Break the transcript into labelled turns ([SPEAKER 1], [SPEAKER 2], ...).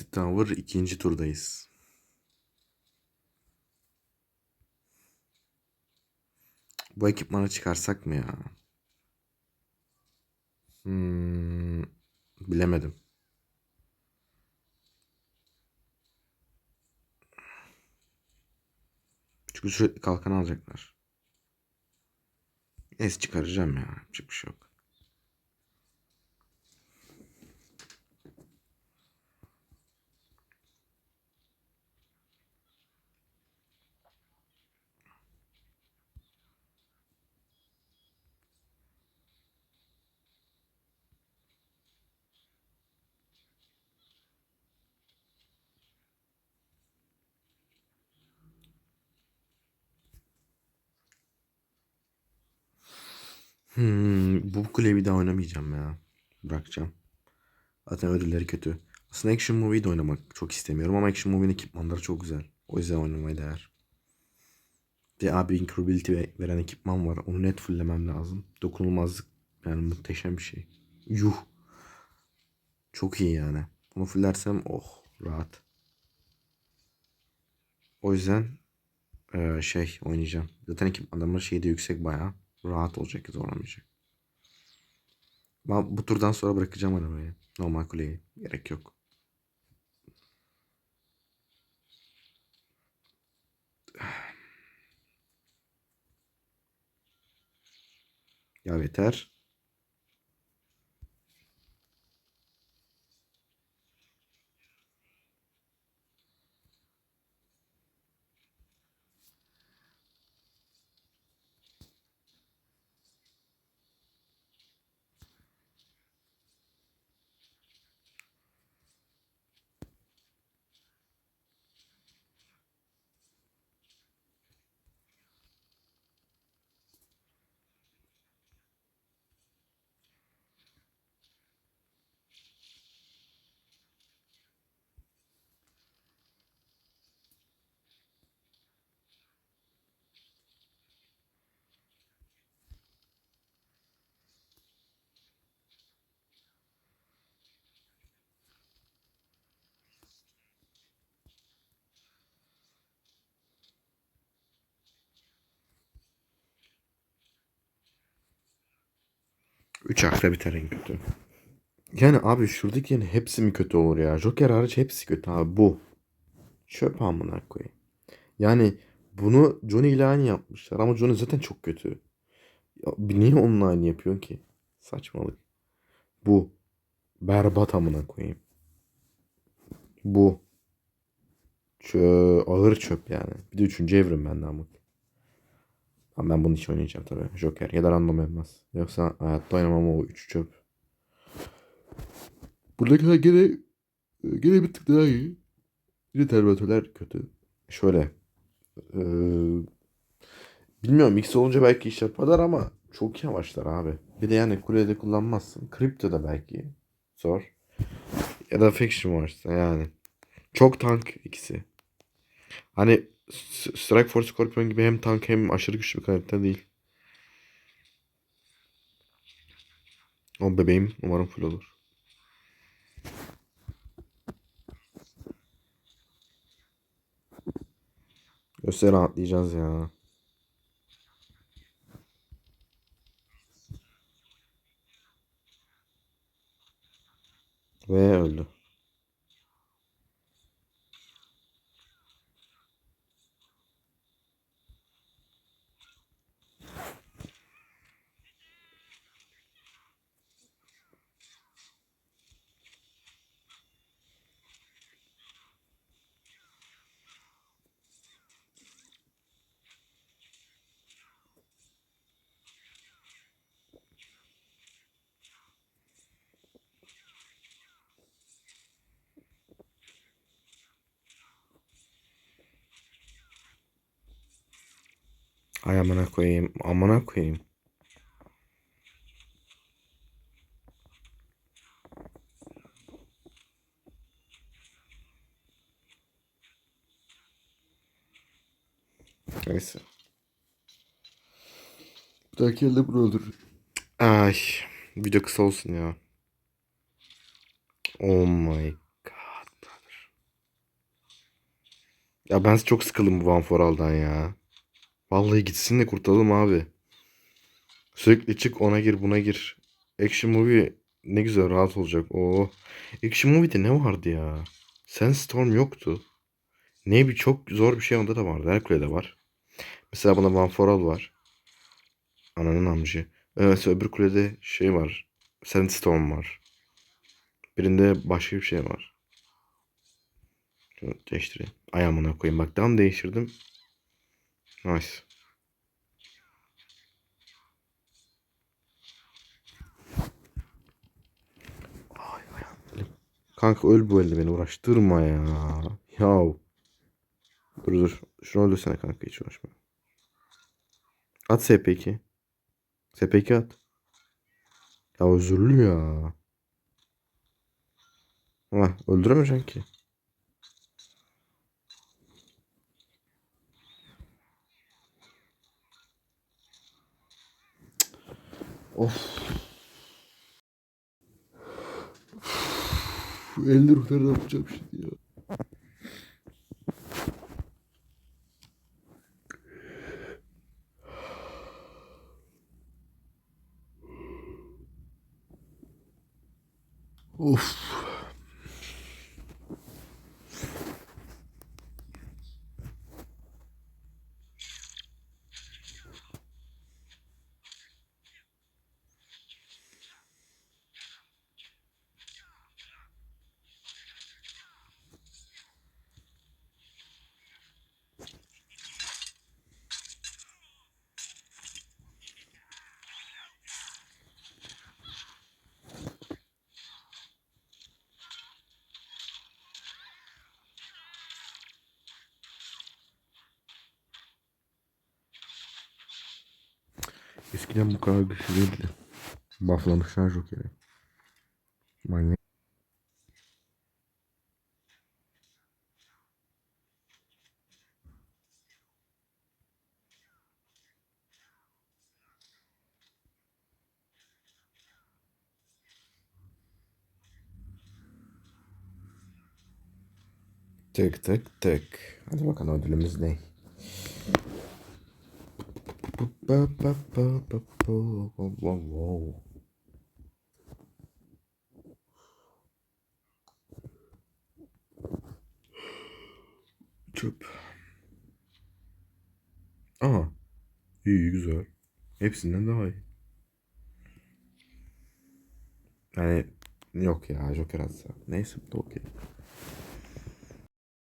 [SPEAKER 1] Misty Tower ikinci turdayız. Bu ekipmanı çıkarsak mı ya? Hmm, bilemedim. Çünkü sürekli kalkan alacaklar. Es çıkaracağım ya. Yapacak bir şey yok. Hmm, bu kuleyi bir daha oynamayacağım ya. Bırakacağım. Zaten ödülleri kötü. Aslında Action Movie'yi de oynamak çok istemiyorum ama Action Movie'nin ekipmanları çok güzel. O yüzden oynamaya değer. De abi Incurability ve- veren ekipman var. Onu net fulllemem lazım. Dokunulmazlık yani muhteşem bir şey. Yuh. Çok iyi yani. Bunu fullersem oh rahat. O yüzden şey oynayacağım. Zaten ekipmanlarımın şeyi de yüksek bayağı. Rahat olacak zorlamayacak. Ben bu turdan sonra bırakacağım arabayı. Normal kuleyi. Gerek yok. Ya yeter. Üç harfle biter en kötü. Yani abi şuradakilerin hepsi mi kötü olur ya? Joker hariç hepsi kötü abi bu. Çöp amına koyayım. Yani bunu Johnny ile aynı yapmışlar ama Johnny zaten çok kötü. Ya, niye onunla aynı yapıyorsun ki? Saçmalık. Bu. Berbat amına koyayım. Bu. Çö ağır çöp yani. Bir de üçüncü evrim bende ama. Ama ben bunu hiç oynayacağım tabii. Joker ya da random elmas. Yoksa hayatta oynamam o üç çöp. Buradakiler gene gene bir tık daha iyi. De terminatörler kötü. Şöyle. eee, bilmiyorum X olunca belki iş yaparlar ama çok yavaşlar abi. Bir de yani kulede kullanmazsın. Kripto da belki zor. Ya da Faction varsa yani. Çok tank ikisi. Hani Strike Force Scorpion gibi hem tank hem aşırı güçlü bir karakter değil. O bebeğim umarım full olur. Göster rahatlayacağız ya. Ay amına koyayım. Amına koyayım. Neyse. Bir dahaki elde bunu öldürür. Ay. Video kısa olsun ya. Oh my god. brother. Ya ben çok sıkıldım bu One for All'dan ya. Vallahi gitsin de kurtulalım abi. Sürekli çık ona gir buna gir. Action movie ne güzel rahat olacak. Oo. Action movie'de ne vardı ya? Sandstorm yoktu. Ne bir çok zor bir şey onda da vardı. Hercule'de var. Mesela buna One for var. Ananın amcı. Evet öbür kulede şey var. Sandstorm var. Birinde başka bir şey var. Şunu değiştireyim. Ayağımına koyayım. Bak tam değiştirdim. Nice. Kanka öl bu elde beni uğraştırma ya. Yav. Dur dur. Şunu öldürsene kanka hiç uğraşma. At SP2. SP2 at. Ya özürlü ya. Ha, öldüremeyeceksin ki. Of. Elde ruhları yapacağım şimdi ya. Of. Eskiden bu kadar güçlü değildi. Bufflamışlar Joker'i. Manyak. Tık tık tık. Hadi bakalım ödülümüz ne? Çöp. Aa. İyi güzel. Hepsinden daha iyi. Yani yok ya Joker atsa. Neyse okey.